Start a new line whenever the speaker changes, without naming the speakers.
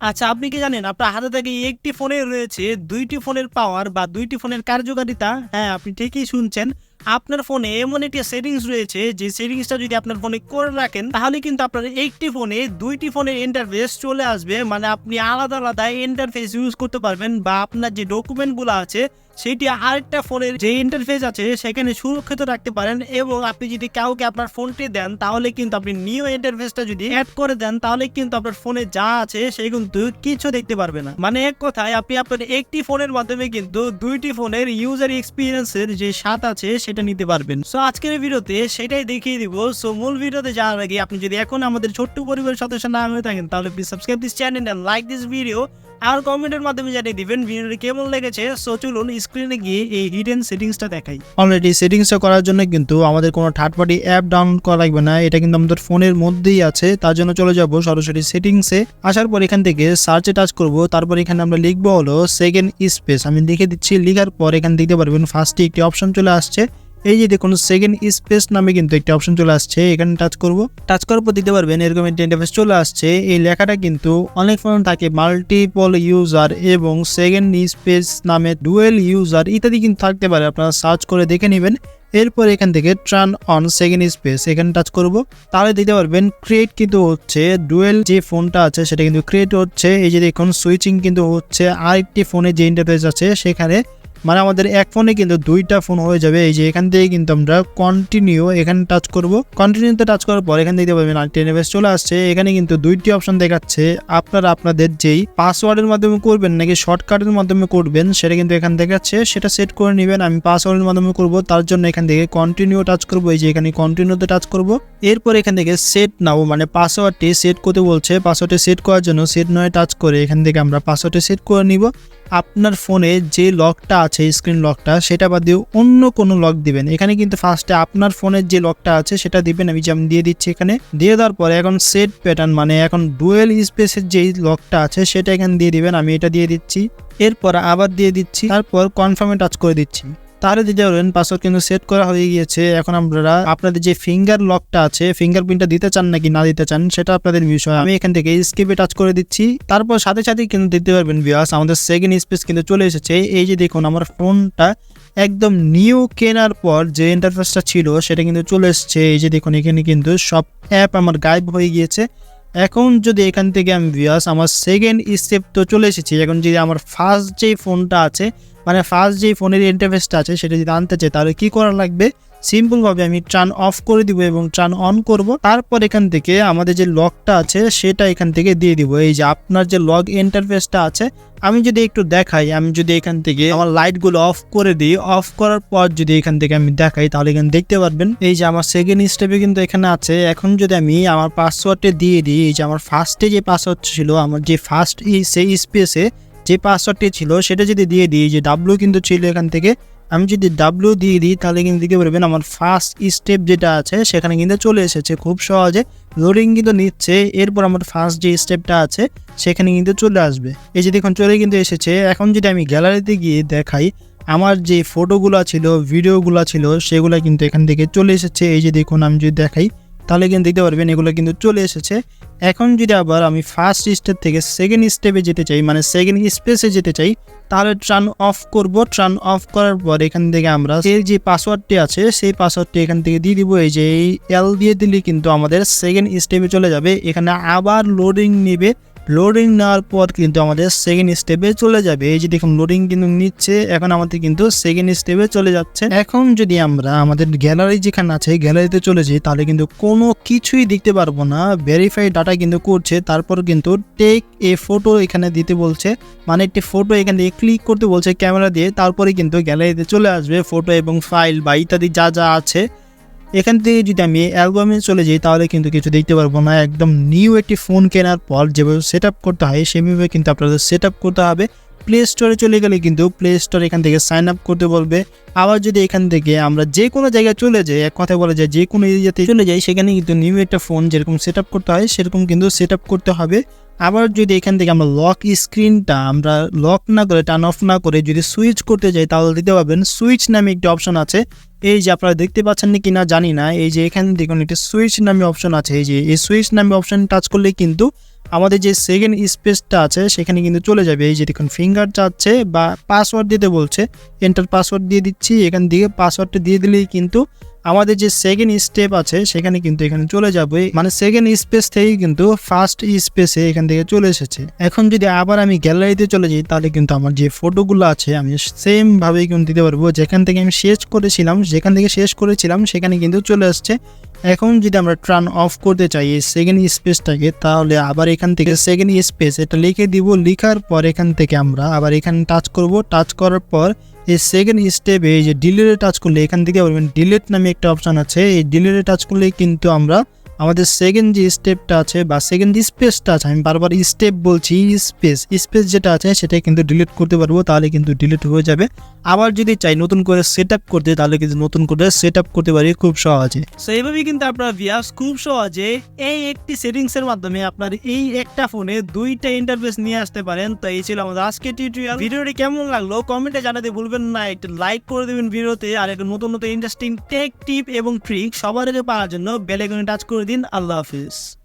আচ্ছা আপনি কি জানেন, আপনার হাতে থেকে একটি ফোনে রয়েছে, দুইটি ফোনের পাওয়ার বা দুইটি ফোনের কার্যকারিতা? হ্যাঁ আপনি ঠিকই শুনছেন। আপনার ফোনে এমন একটি সেটিংস রয়েছে, যে সেটিংসটা যদি আপনার ফোনে করে রাখেন, তাহলে কিন্তু আপনার একটি ফোনে দুইটি ফোনের ইন্টারফেস চলে আসবে। মানে আপনি আলাদা আলাদা ইন্টারফেস ইউজ করতে পারবেন বা আপনার যে ডকুমেন্টগুলো আছে সেটি আরেকটা ফোনের যে ইন্টারফেস আছে, সেখানে সুরক্ষিত রাখতে পারেন এবং আপনি যদি কাউকে আপনার ফোনটি দেন, তাহলে কিন্তু আপনি নিউ ইন্টারফেসটা যদি অ্যাড করে দেন, তাহলে কিন্তু আপনার ফোনে যা আছে, সে কিন্তু কিছু দেখতে পারবে না। মানে এক কথায়, আপনি আপনার একটি ফোনের মাধ্যমে কিন্তু দুইটি ফোনের ইউজার এক্সপিরিয়েন্সের যে স্বাদ আছে, সেটা নিতে পারবেন। সো আজকের ভিডিওতে সেটাই দেখিয়ে দিব। সো মূল ভিডিওতে যাওয়ার আগে আপনি যদি এখন আমাদের ছোট্ট পরিবারের সদস্য না হয়ে থাকেন, তাহলে please subscribe this channel like this video আর কমেন্টের মাধ্যমে জানিয়ে দিবেন, ভিডিওটি কেমন লেগেছে? সো চলুন স্ক্রিনে গিয়ে এই হিডেন সেটিংসটা দেখাই।
অলরেডি সেটিংসটা করার জন্য কিন্তু আমাদের কোনো থার্ড পার্টি অ্যাপ ডাউনলোড করা লাগবে না। এটা কিন্তু আমাদের ফোনের মধ্যেই আছে, তার জন্য চলে যাব সরাসরি সেটিংসে আসার পর এখান থেকে সার্চে টাচ করব, তারপর এখানে আমরা লিখব হলো সেকেন্ড স্পেস আমি লিখে দিচ্ছি, লিখার পর এখানে দেখতে পারবেন ফার্স্টে একটি অপশন চলে আসছে। এই যে দেখুন সেকেন্ড স্পেস নামে কিন্তু একটি অপশন চলে আসছে, এখানে টাচ করব। টাচ করার পর দিতে পারবেন, এরকম একটি ইন্টারফেস চলে আসছে। এই লেখাটা কিন্তু অনেক ফোন থাকে মাল্টিপল ইউজার এবং সেকেন্ড স্পেস নামে ডুয়েল ইউজার ইত্যাদি কিন্তু থাকতে পারে। আপনারা সার্চ করে দেখে নেবেন। এরপর এখান থেকে ট্রান অন সেকেন্ড স্পেস এখানে টাচ করব। তাহলে দিতে পারবেন ক্রিয়েট কিন্তু হচ্ছে ডুয়েল যে ফোনটা আছে, সেটা কিন্তু ক্রিয়েট হচ্ছে। এই যে দেখুন সুইচিং কিন্তু হচ্ছে, আরেকটি ফোনে যে ইন্টারফেস আছে, সেখানে মানে আমাদের এক ফোনে কিন্তু দুইটা ফোন হয়ে যাবে। এই যে এখান থেকে কিন্তু আমরা কন্টিনিউ এখানে টাচ করব। কন্টিনিউতে টাচ করার পর এখানে দেখতে পাবেন আরেকটি ইন্টারফেস চলে আসছে। এখানে কিন্তু দুইটি অপশন দেখাচ্ছে। আপনারা আপনাদের যেই পাসওয়ার্ডের মাধ্যমে করবেন নাকি শর্টকাটের মাধ্যমে করবেন, সেটা কিন্তু এখান দেখাচ্ছে সেটা সেট করে নেবেন। আমি পাসওয়ার্ডের মাধ্যমে করব। তার জন্য এখান থেকে কন্টিনিউ টাচ করব। এই যে এখানে কন্টিনিউতে টাচ করব। এরপর এখান থেকে সেট নাও মানে পাসওয়ার্ডটি সেট করতে বলছে। পাসওয়ার্ডটি সেট করার জন্য সেট নয় টাচ করে এখান থেকে আমরা পাসওয়ার্ডটি সেট করে নিব। আপনার ফোনে যে লকটা আছে স্ক্রিন লকটা, সেটা বাদ দিয়ে অন্য কোনো লক দিবেন। এখানে কিন্তু ফার্স্টে আপনার ফোনের যে লকটা আছে, সেটা দিবেন। আমি যেমন দিয়ে দিচ্ছি এখানে। দিয়ে দেওয়ার পরে এখন সেট প্যাটার্ন মানে এখন ডুয়েল স্পেসের যেই লকটা আছে, সেটা এখানে দিয়ে দিবেন। আমি এটা দিয়ে দিচ্ছি। এরপর আবার দিয়ে দিচ্ছি। তারপর কনফার্মে টাচ করে দিচ্ছি। তাহলে দিতে পারবেন পাসওয়ার্ড কিন্তু সেট করা হয়ে গিয়েছে। এখন আপনারা, আপনাদের যে ফিঙ্গার লকটা আছে ফিঙ্গারপ্রিন্টটা দিতে চান নাকি না দিতে চান, সেটা আপনাদের বিষয়। আমি এখান থেকে স্কিপে টাচ করে দিচ্ছি। তারপর সাথে সাথে কিন্তু দিতে পারবেন বিয়াস আমাদের সেকেন্ড স্পেস কিন্তু চলে এসেছে। এই যে দেখুন, আমার ফোনটা একদম নিউ কেনার পর যে ইন্টারফেসটা ছিল, সেটা কিন্তু চলে এসেছে। এই যে দেখুন, এখানে কিন্তু সব অ্যাপ আমার গায়েব হয়ে গিয়েছে। এখন যদি এখান থেকে আমি ভিয়াস আমার সেকেন্ড স্টেপ তো চলে এসেছি। এখন যদি আমার ফার্স্ট যেই ফোনটা আছে মানে ফার্স্ট যেই ফোনের ইন্টারফেসটা আছে, সেটা যদি আনতে চাই, তাহলে কী করা লাগবে? সিম্পলভাবে আমি ট্রান অফ করে দিব এবং ট্রান অন করব। তারপর এখান থেকে আমাদের যে লকটা আছে, সেটা এখান থেকে দিয়ে দিব। এই যে আপনার যে লগ ইন্টারফেসটা আছে, আমি যদি একটু দেখাই, আমি যদি এখান থেকে আমার লাইটগুলো অফ করে দিই অফ করার পর যদি এখান থেকে আমি দেখাই, তাহলে এখানে দেখতে পারবেন। এই যে আমার সেকেন্ড স্টেপে কিন্তু এখানে আছে। এখন যদি আমি আমার পাসওয়ার্ডটা দিয়ে দিই, এই যে আমার ফার্স্টে যে পাসওয়ার্ড ছিল, আমার যে ফার্স্ট সেই স্পেসে যে পাসওয়ার্ডটি ছিল, সেটা যদি দিয়ে দিই যে ডাব্লু কিন্তু ছিল এখান থেকে আমি যদি ডাব্লিউ দিয়ে দিই, তাহলে কিন্তু দেখে পারবেন আমার ফার্স্ট স্টেপ যেটা আছে, সেখানে কিন্তু চলে এসেছে খুব সহজে। লোডিং কিন্তু নিচ্ছে, এরপর আমার ফার্স্ট যে স্টেপটা আছে, সেখানে কিন্তু চলে আসবে। এই যে দেখুন, চলে কিন্তু এসেছে। এখন যদি আমি গ্যালারিতে গিয়ে দেখাই, আমার যে ফটোগুলো ছিল ভিডিওগুলো ছিল, সেগুলো কিন্তু এখান থেকে চলে এসেছে। এই যে দেখুন, আমি যদি দেখাই তাহলে কিন্তু দেখতে পারবেন, এগুলো কিন্তু চলে এসেছে। এখন যদি আবার আমি ফার্স্ট স্টেপ থেকে সেকেন্ড স্টেপে যেতে চাই মানে সেকেন্ড স্পেসে যেতে চাই, তাহলে ট্রান অফ করব। ট্রান অফ করার পর এখান থেকে আমরা এর যে পাসওয়ার্ডটি আছে, সেই পাসওয়ার্ডটি এখান থেকে দিয়ে দিব। এই যে, এই এল দিয়ে দিলে কিন্তু আমাদের সেকেন্ড স্টেপে চলে যাবে। এখানে আবার লোডিং নেবে। লোডিং নেওয়ার পর কিন্তু আমাদের সেকেন্ড স্টেপে চলে যাবে। এই যে দেখুন লোডিং কিন্তু নিচ্ছে, এখন আমাদের কিন্তু সেকেন্ড স্টেপে চলে যাচ্ছে। এখন যদি আমরা আমাদের গ্যালারি যেখানে আছে গ্যালারিতে চলে যাই, তাহলে কিন্তু কোনো কিছুই দেখতে পারব না। ভেরিফাই ডাটা কিন্তু করছে, তারপর কিন্তু টেক এ ফটো এখানে দিতে বলছে। মানে একটি ফটো এখান থেকে ক্লিক করতে বলছে ক্যামেরা দিয়ে, তারপরে কিন্তু গ্যালারিতে চলে আসবে। ফটো এবং ফাইল বা ইত্যাদি যা যা আছে এখান থেকে যদি আমি অ্যালবামে চলে যাই, তাহলে কিন্তু কিছু দেখতে পারব না। একদম নিউ একটি ফোন কেনার পর যেভাবে সেট করতে হয়, সেভাবে কিন্তু আপনাদের সেট করতে হবে। প্লে স্টোরে চলে গেলে কিন্তু প্লে স্টোর এখান থেকে সাইন আপ করতে বলবে। আবার যদি এখান থেকে আমরা যে কোনো জায়গায় চলে যাই, এক কথা বলা যায় যে কোনো এরিয়াতে চলে যাই, সেখানে কিন্তু নিউ একটা ফোন যেরকম সেট করতে হয়, সেরকম কিন্তু সেট করতে হবে। আবার যদি এখান থেকে আমরা লক স্ক্রিনটা আমরা লক না করে টার্ন অফ না করে যদি সুইচ করতে যাই, তাহলে দিতে পারবেন। সুইচ নামে একটি অপশন আছে। এই যে আপনারা দেখতে পাচ্ছেন কি না জানি না, এই যে এখানে দেখুন একটা সুইচ নামে অপশন আছে, এই যে এই সুইচ নামে অপশন টাচ করলে কিন্তু আমাদের যে সেকেন্ড স্পেসটা আছে, সেখানে কিন্তু চলে যাবে। এই যে দেখুন ফিঙ্গার চাচ্ছে বা পাসওয়ার্ড দিতে বলছে এন্টার পাসওয়ার্ড দিয়ে দিচ্ছি, এখান থেকে পাসওয়ার্ডটা দিয়ে দিলেই কিন্তু আমাদের যে সেকেন্ড স্টেপ আছে, সেখানে কিন্তু এখানে চলে যাবে। মানে সেকেন্ড স্পেস থেকেই কিন্তু ফার্স্ট স্পেসে এখান থেকে চলে এসেছে। এখন যদি আবার আমি গ্যালারিতে চলে যাই, তাহলে কিন্তু আমার যে ফটোগুলো আছে, আমি সেম ভাবেই কিন্তু দিতে পারব। যেখান থেকে আমি শেষ করেছিলাম, যেখান থেকে শেষ করেছিলাম, সেখানে কিন্তু চলে আসছে। এখন যদি আমরা ট্রান অফ করতে চাই এই সেকেন্ড স্পেসটাকে তাহলে আবার এখান থেকে সেকেন্ড স্পেস এটা লিখে দিব। লিখার পর এখান থেকে আমরা আবার এখানে টাচ করব। টাচ করার পর এই সেকেন্ড স্টেপ এই যে ডিলিটে টাচ করলে, এখান থেকে বলবেন ডিলিট নামে একটা অপশান আছে। এই ডিলিটে টাচ করলে কিন্তু আমরা আমাদের সেকেন্ড যে স্টেপটা আছে বা সেকেন্ড স্পেসটা আছে, আমি বারবার স্টেপ বলছি স্পেস স্পেস যেটা আছে সেটা কিন্তু ডিলিট করতে পারব, তাহলে কিন্তু ডিলিট হয়ে যাবে। আবার যদি চাই নতুন করে সেট আপ করতে, তাহলে কিন্তু নতুন করে সেট আপ করতে পারি খুব সহজে।
সো এইভাবেই কিন্তু আপনারা ভিয়াস খুব সহজে এই একটি সেটিংস এর মাধ্যমে আপনার এই একটা ফোনে দুইটা ইন্টারফেস নিয়ে আসতে পারেন। তো এই ছিল আমাদের আজকে টিউটোরিয়াল ভিডিওটি কেমন লাগল কমেন্টে জানাতে ভুলবেন না। একটা লাইক করে দেবেন ভিডিওতে। আর একটা নতুন নতুন ইন্টারেস্টিং টেক টিপ এবং ট্রিক সবার আগে পাওয়ার জন্য বেল টাচ করে দিন আল্লাহ হাফিজ